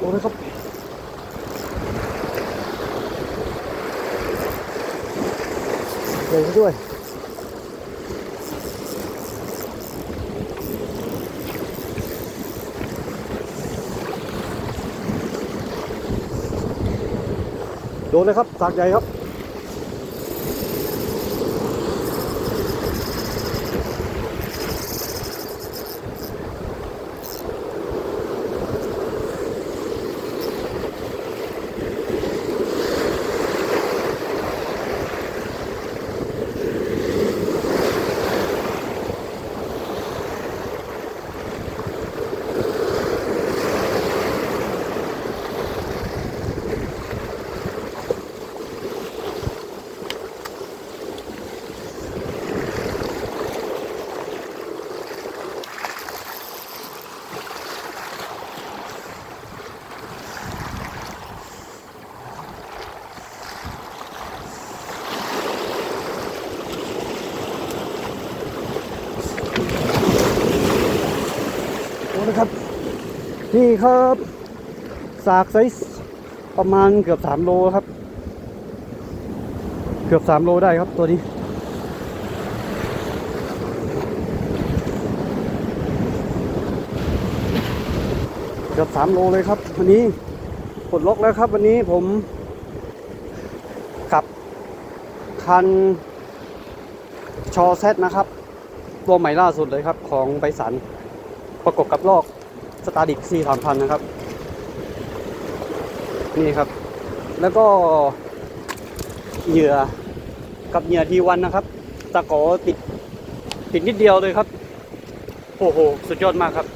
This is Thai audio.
โอ้นะครับเดินด้วยโดนนะครับสากใหญ่ครับ นะครับ นี่ครับสากไซส์ประมาณเกือบสามโลครับ เกือบสามโลได้ครับตัวนี้ เกือบสามโลเลยครับ วันนี้ปลดล็อกแล้วครับ วันนี้ผมขับ คันชอเซตนะครับ ตัวใหม่ล่าสุดเลยครับของไบสัน ประกบกับลอกสตาร์ดิกซีสามพันนะครับ นี่ครับ แล้วก็เหยื่อกับเหยื่อทีวันนะครับ ตะขอติดติดนิดเดียวเลยครับ โอ้โห สุดยอดมากครับ